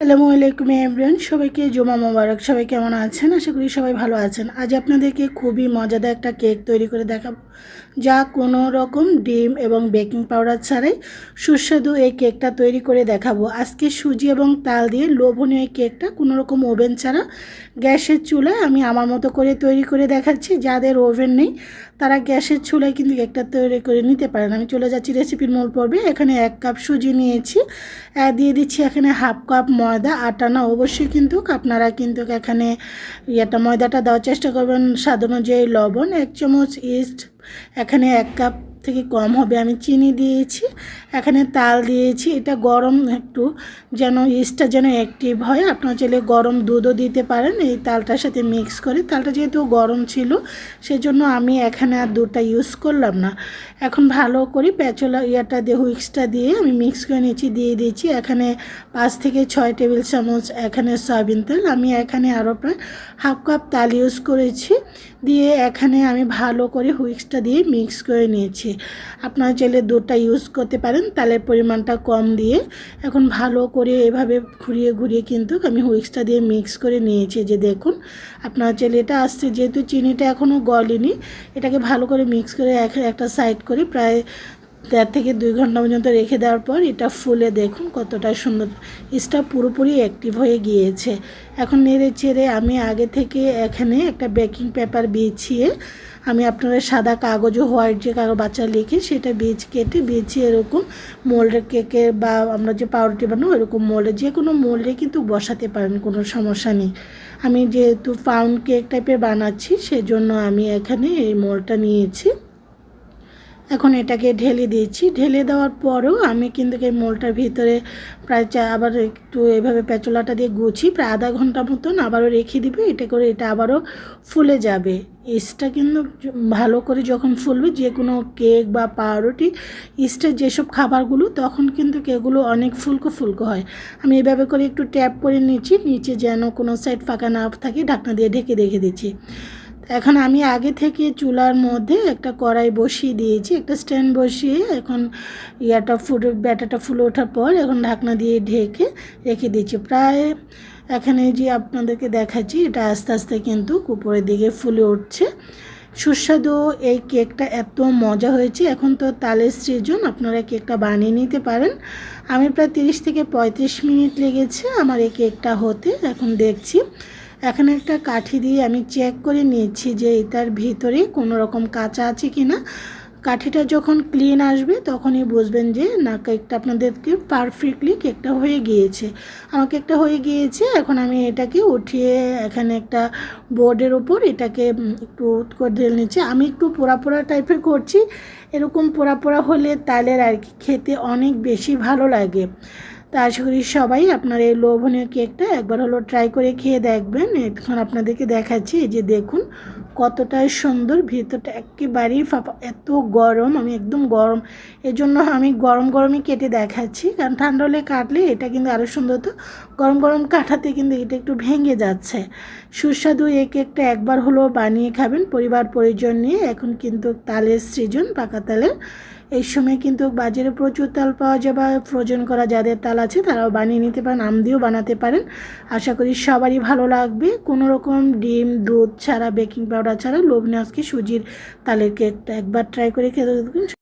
আসসালামু আলাইকুম এভরিওয়ান, সবাইকে জুমা মোবারক, সবাই কেমন আছেন? আশা করি সবাই ভালো আছেন। আজ আপনাদেরকে খুবই মজাদার একটা কেক তৈরি করে দেখাবো, যা কোনো রকম ডিম এবং বেকিং পাউডার ছাড়াই সুস্বাদু এই কেকটা তৈরি করে দেখাবো। আজকে সুজি এবং তাল দিয়ে লোভনীয় এই কেকটা কোনো রকম ওভেন ছাড়া গ্যাসের চুলায় আমি আমার মতো করে তৈরি করে দেখাচ্ছি। যাদের ওভেন নেই, তারা গ্যাসের চুলায় কিন্তু কেকটা তৈরি করে নিতে পারেন। আমি চলে যাচ্ছি রেসিপির মূল পর্বে। এখানে এক কাপ সুজি নিয়েছি দিয়ে দিচ্ছি এখানে হাফ কাপ ময়দা আটা না, অবশ্যই কিন্তু আপনারা কিন্তু এখানে ইয়েটা ময়দাটা দেওয়ার চেষ্টা করবেন। সাধারণ অনুযায়ী লবণ, এক চামচ ইস্ট এখানে এক কাপ থেকে কম হবে। আমি চিনি দিয়েছি, এখানে তাল দিয়েছি। এটা গরম একটু যেন ইস্টটা যেন অ্যাক্টিভ হয়। আপনার চাইলে গরম দুধও দিতে পারেন। এই তালটার সাথে মিক্স করে। তালটা যেহেতু গরম ছিল, সেজন্য আমি এখানে আর দুধটা ইউজ করলাম না। এখন ভালো করে। প্যাচোলা ইয়াটা দিয়ে, হুইক্সটা দিয়ে আমি মিক্স করে নিয়েছি, দিয়ে দিয়েছি। এখানে পাঁচ থেকে ছয় টেবিল চামচ এখানে সয়াবিন তেল। আমি এখানে আরও প্রায় হাফ কাপ তাল ইউজ করেছি। দিয়ে এখানে আমি ভালো করে হুইক্সটা দিয়ে মিক্স করে নিয়েছি। আপনার চাইলে দুধটা ইউজ করতে পারেন, তালের পরিমাণটা কম দিয়ে। এখন ভালো করে এভাবে ঘুরিয়ে ঘুরিয়ে কিন্তু আমি হুইক্সটা দিয়ে মিক্স করে নিয়েছি, যে দেখুন, আপনার চাইলে এটা আসছে, যেহেতু চিনিটা এখনও গলেনি, এটাকে ভালো করে মিক্স করে এক- একটা সাইড করে প্রায় দেড় থেকে দুই ঘণ্টা পর্যন্ত রেখে দেওয়ার পর এটা ফুলে দেখুন কতটা সুন্দর। ইস্টা পুরোপুরি অ্যাক্টিভ হয়ে গিয়েছে। এখন নেড়ে চেড়ে আমি আগে থেকে এখানে একটা বেকিং পেপার বিছিয়ে আমি আপনারা সাদা কাগজও হোয়াইট যে কাগজ বাচ্চা লিখে সেটা বীজ কেটে বিছিয়ে এরকম মোল্ডের কেকের বা আমরা যে পাউরুটি বানাবো এরকম মোল্ডে যে কোনো মোল্ডে কিন্তু বসাতে পারেন, কোনো সমস্যা নেই। আমি যেহেতু পাউন্ড কেক টাইপের বানাচ্ছি, সেজন্য আমি এখানে এই মোল্ডটা নিয়েছি। এখন এটাকে ঢেলে দিয়েছি। ঢেলে দেওয়ার পরেও আমি কিন্তু এই মোলটার ভিতরে প্রায় চা আবার একটু এভাবে পেঁচলাটা দিয়ে গুছি প্রায় আধা ঘণ্টা মতন আবারও রেখে দিবে। এটা করে এটা আবারও ফুলে যাবে। ইস্টটা কিন্তু ভালো করে যখন ফুলবে যে কোনো কেক বা পাউরুটি, ইস্টের যেসব খাবারগুলো, তখন কিন্তু কেকগুলো অনেক ফুলকো ফুলকো হয়। আমি এভাবে করে একটু ট্যাপ করে নিচ্ছি, নিচে যেন কোনো সাইড ফাঁকা না থাকে, ঢাকনা দিয়ে ঢেকে রেখে দিচ্ছি। এখন আমি আগে থেকে চুলার মধ্যে একটা কড়াই বসিয়ে দিয়েছি, একটা স্ট্যান্ড বসিয়ে এখন ইয়াটা ফুটে, ব্যাটাটা ফুলে ওঠার পর এখন ঢাকনা দিয়ে ঢেকে রেখে দিয়েছি। প্রায় এখানে যে আপনাদেরকে দেখাচ্ছি, এটা আস্তে আস্তে কিন্তু উপরের দিকে ফুলে উঠছে। সুস্বাদু এই কেকটা এত মজা হয়েছে, এখন তো তালের সৃজন, আপনারা কেকটা বানিয়ে নিতে পারেন। আমি প্রায় তিরিশ থেকে পঁয়ত্রিশ মিনিট লেগেছে আমার এই কেকটা হতে, এখন দেখছি। এখানে একটা কাঠি দিয়ে আমি চেক করে নিয়েছি যে এটার ভিতরে কোনো রকম কাঁচা আছে কি না কাঠিটা যখন ক্লিন আসবে, তখনই বুঝবেন যে, না, কেকটা আপনাদেরকে পারফেক্টলি কেকটা হয়ে গিয়েছে। আমার কেকটা হয়ে গিয়েছে, এখন আমি এটাকে উঠিয়ে এখানে একটা বোর্ডের ওপর এটাকে একটু করে ঢেলে নিচ্ছি। আমি একটু পোড়া পোড়া টাইপের করছি। এরকম পোড়া পোড়া হলে তালের আর কি খেতে অনেক বেশি ভালো লাগে। তা আশা করি সবাই আপনার এই লোভনীয় কেকটা একবার হলো ট্রাই করে খেয়ে দেখবেন। এখন আপনাদেরকে দেখাচ্ছি যে দেখুন কতটাই সুন্দর, ভিতরটা একেবারেই ফাঁপা এত গরম, আমি একদম গরম। এর জন্য আমি গরম গরমই কেটে দেখাচ্ছি, কারণ ঠান্ডা হলে কাটলে এটা কিন্তু আরও সুন্দর হতো গরম গরম কাটাতে কিন্তু এটা একটু ভেঙে যাচ্ছে। সুস্বাদু এই কেকটা একবার হলেও বানিয়ে খাবেন পরিবার পরিজন নিয়ে। এখন কিন্তু তালের সৃজন, পাকা তালের এই সময় কিন্তু বাজারে প্রচুর তাল পাওয়া যায় বা ফ্রোজেন করা যাদের তাল আছে তারাও বানিয়ে নিতে পারেন, আম দিয়েও বানাতে পারেন। আশা করি সবারই ভালো লাগবে। কোনো রকম ডিম, দুধ ছাড়া, বেকিং পাউডার ছাড়া লোভনে আজকে সুজির তালের কেকটা একবার ট্রাই করে খেতে দেখবেন।